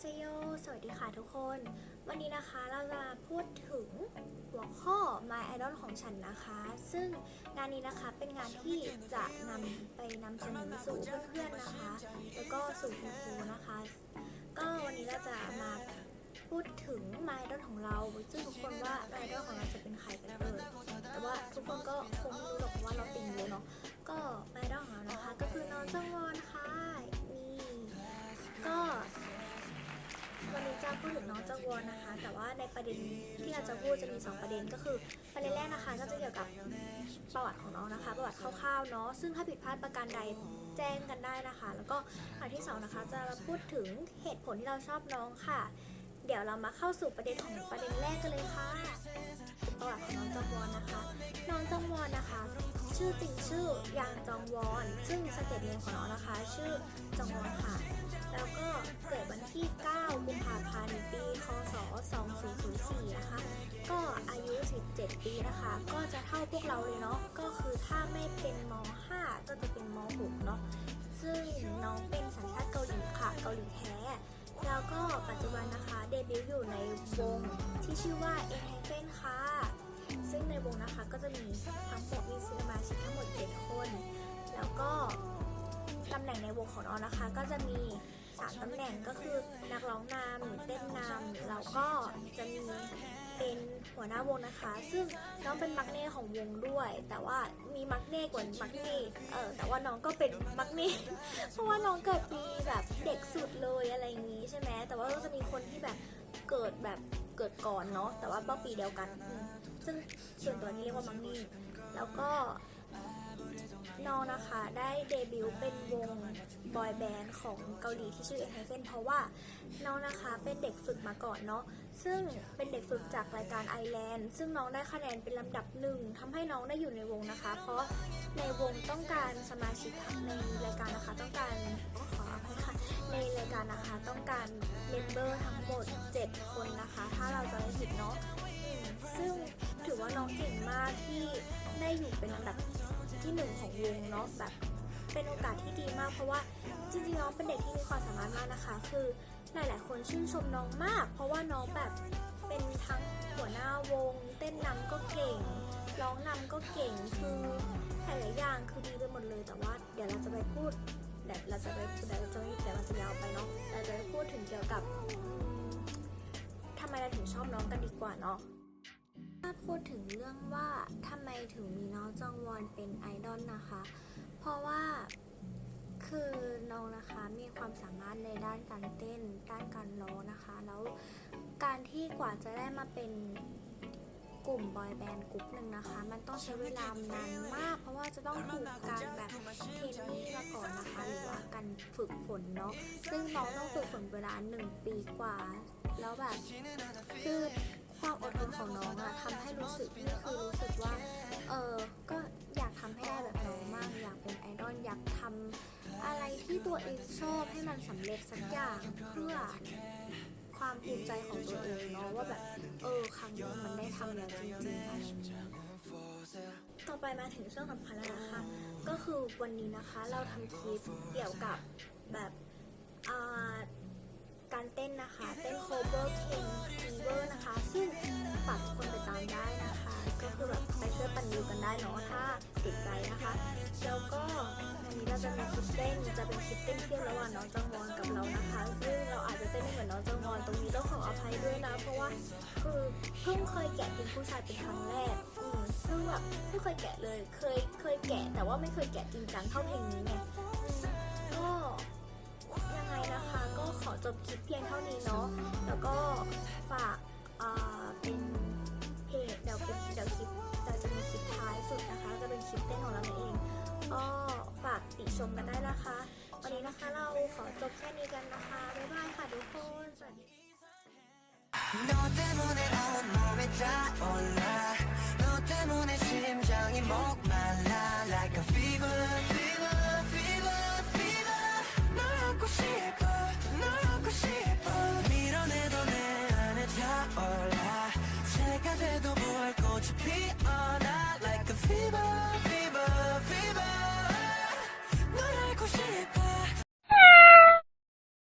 เซโย สวัสดีค่ะทุกคน วันนี้นะคะเราจะมาพูดถึงหัวข้อ My Idol ของฉันนะคะ ซึ่งงานนี้นะคะเป็นงานที่จะนำไปนำเสนอสู่เพื่อนๆนะคะ แล้วก็สู่คุณครูนะคะ ก็วันนี้เราจะมาพูดถึง My Idol ของเรา ซึ่งทุกคนว่า My Idol ของเราจะเป็นใครกันเอ่ยแต่ว่าทุกคนก็คงไม่รู้หรอกว่าเราติงเยอะเนาะ ก็ My Idol ของเรานะคะ ก็คือน้องจังวอนค่ะ พูดถึงน้องจังวอนนะคะ แต่ว่าในประเด็นที่เราจะพูดจะมี 2 ประเด็นก็คือประเด็นแรกนะคะก็จะเกี่ยวกับประวัติของน้องนะคะ ประวัติคร่าวๆเนาะซึ่งถ้าผิดพลาดประการใดแจ้งกันได้นะคะ แล้วก็อันที่สองนะคะจะมาพูดถึงเหตุผลที่เราชอบน้องค่ะ เดี๋ยวเรามาเข้าสู่ประเด็นของประเด็นแรกกันเลยค่ะประวัติของน้องจองวอนนะคะ น้องจองวอนนะคะ ชื่อจริงชื่อยางจองวอน ซึ่งสเตทเนมของน้องนะคะ ชื่อจองอนค่ะ แล้วก็เกิดวันที่ 9 กุมภาพันธ์ปีคศ2004นะคะ ก็อายุ 17 ปีนะคะ ก็จะเท่าพวกเราเลยเนาะ ก็คือถ้าไม่เป็นม 5 ก็จะเป็นม 6 เนาะ ซึ่งน้องเป็นสัญชาติเกาหลีค่ะ เกาหลีแท้ แล้วก็ปัจจุบันนะคะเดบิวต์อยู่ในวงที่ชื่อว่า e n h a v e n ค่ะ ซึ่งในวงนะคะก็จะมีทั้งหมดมีสมาชิก ของน้องนะคะ ก็จะมี3ตำแหน่งก็คือนักร้องนำเต้นนำแล้วก็จะมีเป็นหัวหน้าวงนะคะ ซึ่งน้องเป็นมักเน่ของวงด้วย แต่ว่ามีมักเน่กว่ามักเน่เออแต่ว่าน้องก็เป็นมักเน่เพราะว่าน้องเกิดปีแบบเด็กสุดเลยอะไรอย่างนี้ใช่ไหมแต่ว่าก็จะมีคนที่แบบเกิดแบบเกิดก่อนเนาะแต่ว่าก็ปีเดียวกัน ซึ่งส่วนตัวนี้เรียกว่ามักเน่แล้วก็ น้องนะคะได้เดบิวต์เป็นวงบอยแบนด์ของเกาหลีที่ชื่อ e n h y p e n เพราะว่าน้องนะคะเป็นเด็กฝึกมาก่อนเนาะซึ่งเป็นเด็กฝึกจากรายการไอแลนด์ซึ่งน้องได้คะแนนเป็นลำดับหนึ่งทำให้น้องได้อยู่ในวงนะคะ เพราะในวงต้องการสมาชิกในรายการนะคะต้องการขออภัยค่ะในรายการนะคะต้องการเมมเบอร์ทั้งหมด 7 คนนะคะ ถ้าเราจะไม่ผิดเนาะซึ่งถือว่าน้องเก่งมากที่ได้อยู่เป็นลำดับ ที่หนึ่งของวงเนาะแบบเป็นโอกาสที่ดีมาก เพราะว่าจริงๆน้องเป็นเด็กที่มีความสามารถมากนะคะ คือหลายๆ คนชื่นชมน้องมาก เพราะว่าน้องแบบเป็นทั้งหัวหน้าวง เต้นนำก็เก่ง ร้องนำก็เก่งคือหลายๆอย่างคือดีไปหมดเลย แต่ว่าเดี๋ยวเราจะไปพูดเดี๋ยวเราจะไปเดี๋ยวเราจะเดี๋ยวเราจะยาวไปเนาะเราจะไปพูดถึงเกี่ยวกับทำไมเราถึงชอบน้องกันดีกว่าเนาะ ถ้าพูดถึงเรื่องว่าทำไมถึงมีน้องจองวอนเป็นไอดอลนะคะ เพราะว่าคือน้องนะคะมีความสามารถในด้านการเต้น ด้านการร้องนะคะ แล้วการที่กว่าจะได้มาเป็นกลุ่มบอยแบนด์กลุ่มหนึ่งนะคะ มันต้องใช้เวลานานมาก เพราะว่าจะต้องถูกการแบบเทรนนิ่งมาก่อนนะคะ หรือว่าการฝึกฝนเนาะซึ่งน้องต้องฝึกฝนเวลาหนึ่งปีกว่า แล้วแบบคือ ความอดทนของน้องอะทำให้รู้สึกนี่คือรู้สึกว่า เออก็อยากทำให้ได้แบบน้องมาก อยากเป็นไอดอลอยากทำอะไรที่ตัวเองชอบให้มันสำเร็จสักอย่างเพื่อความภูมิใจของตัวเองเนาะว่าแบบเออครั้งนี้มันได้ทำแล้วจริงๆอะไรอย่างเงี้ยต่อไปมาถึงช่วงสำคัญแล้วนะคะ ก็คือวันนี้นะคะเราทำคลิปเกี่ยวกับแบบการเต้นนะคะ เต้น cover king fever นะคะ ซึ่งฝากทุกคนไปตามได้นะคะ ก็คือแบบไปช่วยปั่นวิวกันได้เนาะถ้าติดใจนะคะ แล้วก็วันนี้เราจะมีคลิปเต้นจะเป็นคลิปเต้นเที่ยวระหว่างน้องจังวอนกับเรานะคะ ซึ่งเราอาจจะเต้นไม่เหมือนน้องจังวอนตรงนี้ต้องขออภัยด้วยนะ เพราะว่าคือเพิ่งเคยแกะเพลงผู้ชายเป็นครั้งแรกอืมซึ่งแบบไม่เคยแกะเลย เคยเคยแกะแต่ว่าไม่เคยแกะจริงจังเท่าเพลงนี้ไงก็ยังไงนะคะก็ขอจบคลิปเพียงเท่านี้เนาะ แล้วก็ฝาก ลิปท้ายสุดนะคะ จะเป็นคลิปเต้นของเราเองก็ฝากติชมกันได้นะคะ วันนี้นะคะเราขอจบแค่นี้กันนะคะ บ๊ายบายค่ะทุกคน สวัสดี